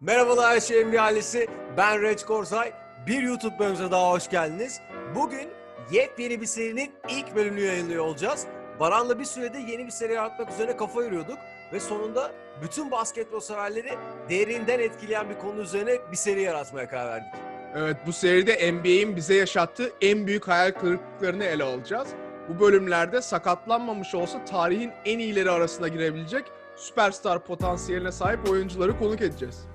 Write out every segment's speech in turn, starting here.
Merhabalar şeyin bir ailesi. Ben Reç Korsay. Bir YouTube bölümümüze daha hoş geldiniz. Bugün yepyeni bir serinin ilk bölümünü yayınlıyor olacağız. Baran'la bir sürede yeni bir seri yaratmak üzerine kafa yoruyorduk. Ve sonunda bütün basketbol severleri derinden etkileyen bir konu üzerine bir seri yaratmaya karar verdik. Evet bu seride NBA'in bize yaşattığı en büyük hayal kırıklıklarını ele alacağız. Bu bölümlerde sakatlanmamış olsa tarihin en iyileri arasına girebilecek süperstar potansiyeline sahip oyuncuları konuk edeceğiz.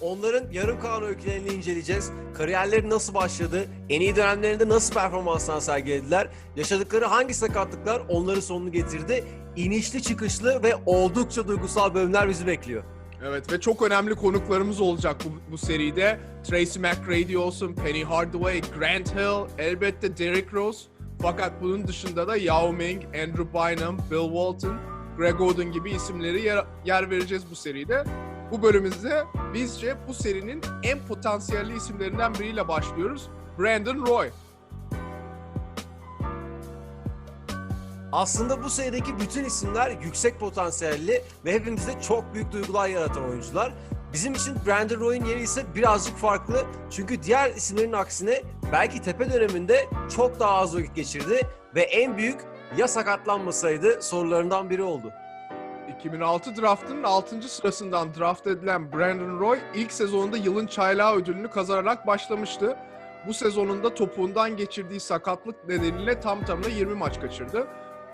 Onların yarım kalan öykülerini inceleyeceğiz. Kariyerleri nasıl başladı? En iyi dönemlerinde nasıl performanslar sergilediler? Yaşadıkları hangi sakatlıklar onların sonunu getirdi? İnişli çıkışlı ve oldukça duygusal bölümler bizi bekliyor. Evet ve çok önemli konuklarımız olacak bu, bu seride. Tracy McGrady olsun, Penny Hardaway, Grant Hill, elbette Derrick Rose. Fakat bunun dışında da Yao Ming, Andrew Bynum, Bill Walton, Greg Oden gibi isimleri yer, yer vereceğiz bu seride. Bu bölümümüzde bizce bu serinin en potansiyelli isimlerinden biriyle başlıyoruz. Brandon Roy. Aslında bu serideki bütün isimler yüksek potansiyelli ve hepimizde çok büyük duygular yaratan oyuncular. Bizim için Brandon Roy'un yeri ise birazcık farklı. Çünkü diğer isimlerin aksine belki tepe döneminde çok daha az vakit geçirdi ve en büyük ya sakatlanmasaydı sorularından biri oldu. 2006 draftının 6. sırasından draft edilen Brandon Roy ilk sezonunda yılın çaylağı ödülünü kazanarak başlamıştı. Bu sezonunda topuğundan geçirdiği sakatlık nedeniyle tam tamına 20 maç kaçırdı.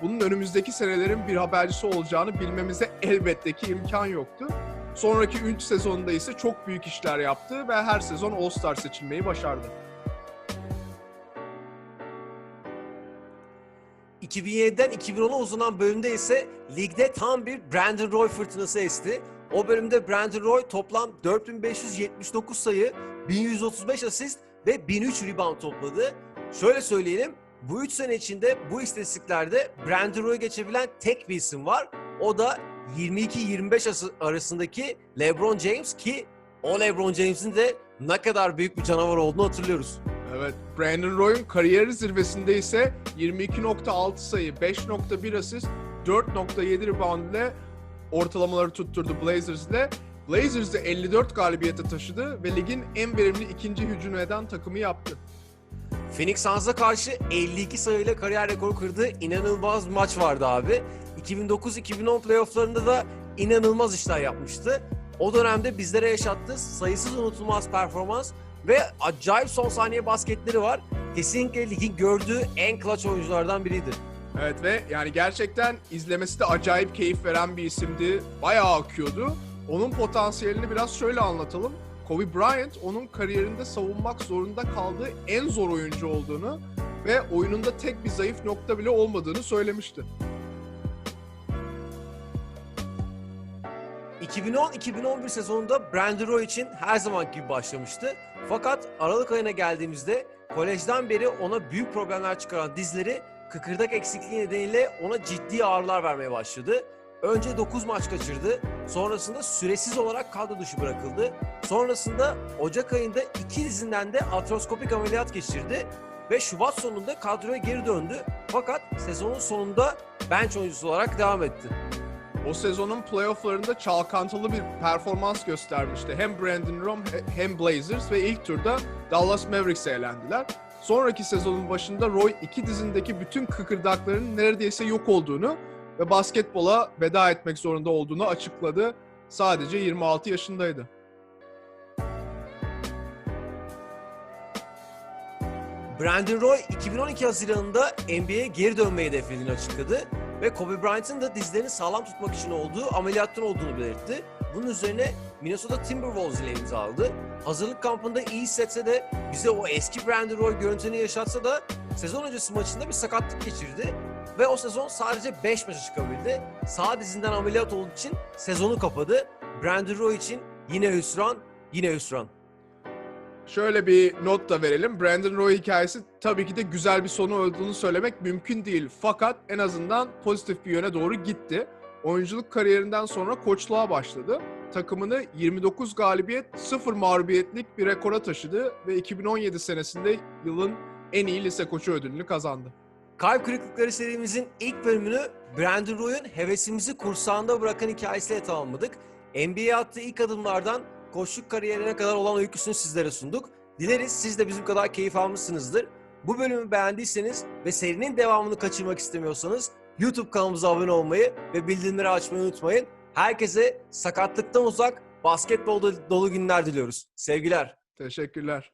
Bunun önümüzdeki senelerin bir habercisi olacağını bilmemize elbette ki imkan yoktu. Sonraki 3 sezonunda ise çok büyük işler yaptı ve her sezon All-Star seçilmeyi başardı. 2007'den 2010'a uzanan bölümde ise ligde tam bir Brandon Roy fırtınası esti. O bölümde Brandon Roy toplam 4579 sayı, 1135 asist ve 1003 rebound topladı. Şöyle söyleyelim, bu 3 sene içinde bu istatistiklerde Brandon Roy'u geçebilen tek bir isim var. O da 22-25 as- arasındaki LeBron James ki o LeBron James'in de ne kadar büyük bir canavar olduğunu hatırlıyoruz. Evet, Brandon Roy'un kariyeri zirvesinde ise 22.6 sayı, 5.1 asist, 4.7 rebound ile ortalamaları tutturdu Blazers ile. Blazers de 54 galibiyete taşıdı ve ligin en verimli ikinci hücum eden takımı yaptı. Phoenix Suns'a karşı 52 sayıyla kariyer rekoru kırdığı inanılmaz bir maç vardı abi. 2009-2010 playofflarında da inanılmaz işler yapmıştı. O dönemde bizlere yaşattığı sayısız unutulmaz performans ve acayip son saniye basketleri var. Kesinlikle ligin gördüğü en clutch oyunculardan biriydi. Evet ve yani gerçekten izlemesi de acayip keyif veren bir isimdi. Bayağı akıyordu. Onun potansiyelini biraz şöyle anlatalım. Kobe Bryant onun kariyerinde savunmak zorunda kaldığı en zor oyuncu olduğunu ve oyununda tek bir zayıf nokta bile olmadığını söylemişti. 2010-2011 sezonunda Brandon Roy için her zaman gibi başlamıştı. Fakat Aralık ayına geldiğimizde kolejden beri ona büyük problemler çıkaran dizleri kıkırdak eksikliği nedeniyle ona ciddi ağrılar vermeye başladı. Önce 9 maç kaçırdı. Sonrasında süresiz olarak kadro dışı bırakıldı. Sonrasında Ocak ayında iki dizinden de atroskopik ameliyat geçirdi. Ve Şubat sonunda kadroya geri döndü. Fakat sezonun sonunda bench oyuncusu olarak devam etti. O sezonun playofflarında çalkantılı bir performans göstermişti. Hem Brandon Roy hem Blazers ve ilk turda Dallas Mavericks'e elendiler. Sonraki sezonun başında Roy iki dizindeki bütün kıkırdakların neredeyse yok olduğunu ve basketbola veda etmek zorunda olduğunu açıkladı. Sadece 26 yaşındaydı. Brandon Roy 2012 Haziran'ında NBA'ye geri dönmeyi hedeflediğini açıkladı ve Kobe Bryant'ın da dizlerini sağlam tutmak için olduğu ameliyattan olduğunu belirtti. Bunun üzerine Minnesota Timberwolves ile imzaladı. Hazırlık kampında iyi hissetse de bize o eski Brandon Roy görüntüsünü yaşatsa da sezon öncesi maçında bir sakatlık geçirdi ve o sezon sadece 5 maça çıkabildi. Sağ dizinden ameliyat olduğu için sezonu kapadı. Brandon Roy için yine hüsran, yine hüsran. Şöyle bir not da verelim. Brandon Roy hikayesi tabii ki de güzel bir sonu olduğunu söylemek mümkün değil. Fakat en azından pozitif bir yöne doğru gitti. Oyunculuk kariyerinden sonra koçluğa başladı. Takımını 29 galibiyet, 0 mağlubiyetlik bir rekora taşıdı ve 2017 senesinde yılın en iyi lise koçu ödülünü kazandı. Kalp Kırıklıkları serimizin ilk bölümünü Brandon Roy'un hevesimizi kursağında bırakan hikayesiyle tamamladık. NBA'ye attığı ilk adımlardan koçluk kariyerine kadar olan öyküsünü sizlere sunduk. Dileriz siz de bizim kadar keyif almışsınızdır. Bu bölümü beğendiyseniz ve serinin devamını kaçırmak istemiyorsanız YouTube kanalımıza abone olmayı ve bildirimleri açmayı unutmayın. Herkese sakatlıktan uzak, basketbol dolu günler diliyoruz. Sevgiler. Teşekkürler.